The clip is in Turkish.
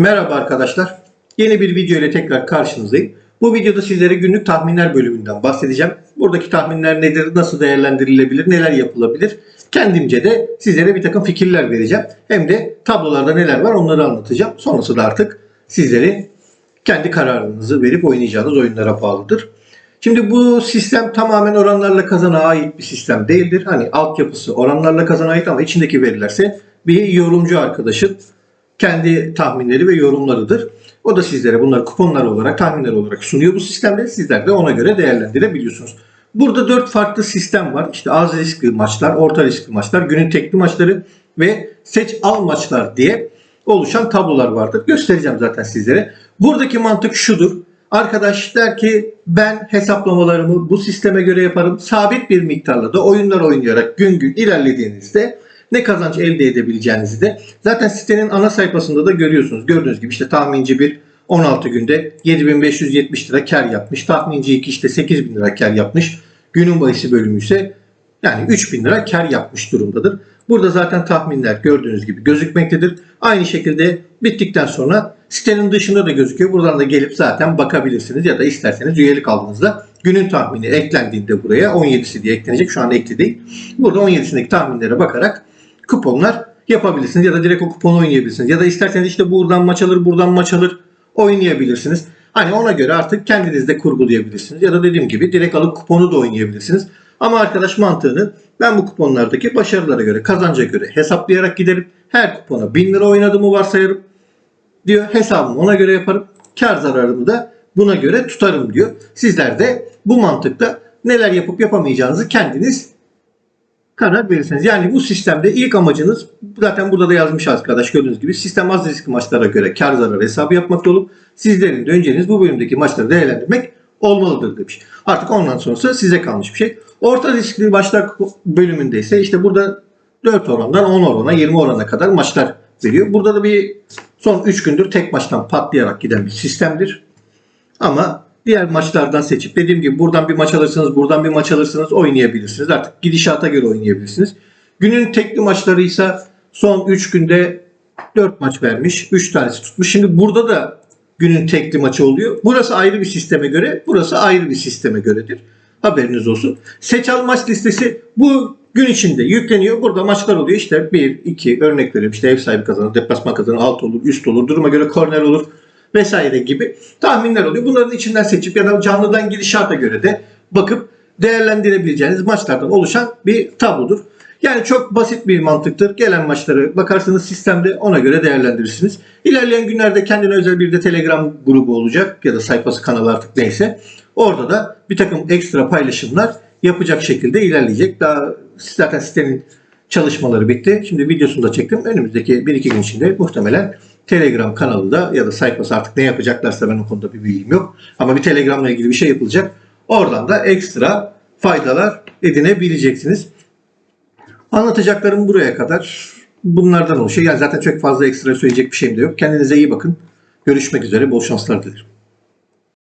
Merhaba arkadaşlar. Yeni bir video ile tekrar karşınızdayım. Bu videoda sizlere günlük tahminler bölümünden bahsedeceğim. Buradaki tahminler nedir, nasıl değerlendirilebilir, neler yapılabilir? Kendimce de sizlere bir takım fikirler vereceğim. Hem de tablolarda neler var onları anlatacağım. Sonrası da artık sizlerin kendi kararınızı verip oynayacağınız oyunlara bağlıdır. Şimdi bu sistem tamamen oranlarla kazana ait bir sistem değildir. Hani altyapısı oranlarla kazana ait ama içindeki verilerse bir yorumcu arkadaşın kendi tahminleri ve yorumlarıdır. O da sizlere bunları kuponlar olarak, tahminler olarak sunuyor bu sistemde. Sizler de ona göre değerlendirebiliyorsunuz. Burada dört farklı sistem var. İşte az riskli maçlar, orta riskli maçlar, günün tekli maçları ve seç al maçlar diye oluşan tablolar vardır. Göstereceğim zaten sizlere. Buradaki mantık şudur. Arkadaş der ki ben hesaplamalarımı bu sisteme göre yaparım. Sabit bir miktarla da oyunlar oynayarak gün gün ilerlediğinizde ne kazanç elde edebileceğinizi de zaten sitenin ana sayfasında da görüyorsunuz. Gördüğünüz gibi işte tahminci bir 16 günde 7570 lira kar yapmış. Tahminci 2 işte 8000 lira kar yapmış. Günün bahisi bölümü ise yani 3000 lira kar yapmış durumdadır. Burada zaten tahminler gördüğünüz gibi gözükmektedir. Aynı şekilde bittikten sonra sitenin dışında da gözüküyor. Buradan da gelip zaten bakabilirsiniz ya da isterseniz üyelik aldığınızda günün tahmini eklendiğinde buraya 17'si diye eklenecek. Şu an ekli değil. Burada 17'sindeki tahminlere bakarak kuponlar yapabilirsiniz ya da direkt o kuponu oynayabilirsiniz. Ya da isterseniz işte buradan maç alır, buradan maç alır oynayabilirsiniz. Hani ona göre artık kendiniz de kurgulayabilirsiniz. Ya da dediğim gibi direkt alıp kuponu da oynayabilirsiniz. Ama arkadaş mantığını ben bu kuponlardaki başarılara göre, kazanca göre hesaplayarak giderim. Her kupona 1000 lira oynadığımı varsayarım diyor. Hesabımı ona göre yaparım. Kar zararımı da buna göre tutarım diyor. Sizler de bu mantıkla neler yapıp yapamayacağınızı kendiniz karar verirsiniz. Yani bu sistemde ilk amacınız zaten burada da yazmış arkadaş gördüğünüz gibi sistem az riskli maçlara göre kar zarar hesabı yapmakta olup sizlerin de önceliğiniz bu bölümdeki maçları değerlendirmek olmalıdır demiş. Artık ondan sonrası size kalmış bir şey. Orta riskli maçlar bölümünde ise işte burada 4 orandan 10 orana 20 orana kadar maçlar veriyor. Burada da bir son 3 gündür tek maçtan patlayarak giden bir sistemdir. Ama diğer maçlardan seçip dediğim gibi buradan bir maç alırsınız, buradan bir maç alırsınız oynayabilirsiniz. Artık gidişata göre oynayabilirsiniz. Günün tekli maçları ise son 3 günde 4 maç vermiş. 3 tanesi tutmuş. Şimdi burada da günün tekli maçı oluyor. Burası ayrı bir sisteme göre, burası ayrı bir sisteme göredir. Haberiniz olsun. Seç al maç listesi bu gün içinde yükleniyor. Burada maçlar oluyor. İşte 1, 2 örnek veriyorum. İşte ev sahibi kazanır, deplasman kazanır, alt olur, üst olur. Duruma göre korner olur vesaire gibi tahminler oluyor. Bunların içinden seçip ya da canlıdan gidişata göre de bakıp değerlendirebileceğiniz maçlardan oluşan bir tablodur. Yani çok basit bir mantıktır. Gelen maçları bakarsınız sistemde ona göre değerlendirirsiniz. İlerleyen günlerde kendine özel bir de Telegram grubu olacak ya da sayfası kanalı artık neyse. Orada da bir takım ekstra paylaşımlar yapacak şekilde ilerleyecek. Daha zaten sitenin çalışmaları bitti. Şimdi videosunu da çektim. Önümüzdeki 1-2 gün içinde muhtemelen Telegram kanalında ya da sayfası artık ne yapacaklarsa ben o konuda bir bilgim yok. Ama bir Telegram'la ilgili bir şey yapılacak. Oradan da ekstra faydalar edinebileceksiniz. Anlatacaklarım buraya kadar. Bunlardan oluşuyor. Yani zaten çok fazla ekstra söyleyecek bir şeyim de yok. Kendinize iyi bakın. Görüşmek üzere. Bol şanslar dilerim.